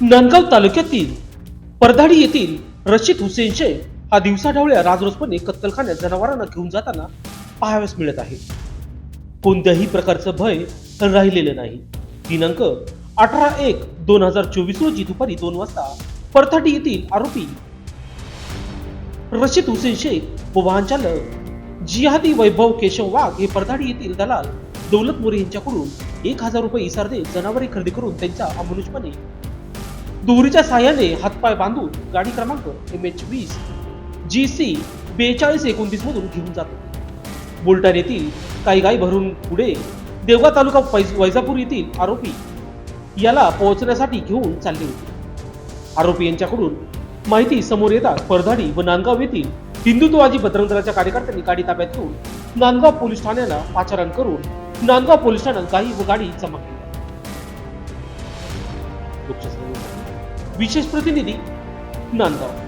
नांदगाव तालुक्यातील परधाडी येथील रशीद हुसेन शेख हा दिवसाढवळ्या राजरोसपणे कत्तलखान्यात जनावरांना घेऊन जाताना पाहाव्यास मिळत आहे. कोणत्याही प्रकारचं भय राहिलेलं नाही. दिनांक अठरा एक दोन हजार चोवीस रोजी दुपारी दोन वाजता परथाटी येथील आरोपी रशीद हुसेन शेख व वाहन चालक जिहादी वैभव केशव वाघ हे परथाडी येथील दलाल दौलत मोरे यांच्याकडून एक हजार रुपये इसार देत जनावरे खरेदी करून त्यांचा अमनुषपणे दोरीच्या साह्याने हातपाय बांधून गाडी क्रमांक एम एच वीस जी सी बेचाळीस एकोणतीस मधून घेऊन जातो. बुलटण येथील काही गाई भरून पुढे देवगा तालुका वैजापूर येथील आरोपी याला पोहोचण्यासाठी घेऊन चालले होते. आरोपी यांच्याकडून माहिती समोर येतात परधाडी व नांदगाव येथील हिंदुत्ववादी बजरंग कार्यकर्त्यांनी गाडी ताब्यात घेऊन नांदगाव पोलीस ठाण्याला पाचारण करून नांदगाव पोलीस ठाण्यात गाई व गाडी चमकली केली लोकशाही विशेष प्रतिनिधी नांदगाव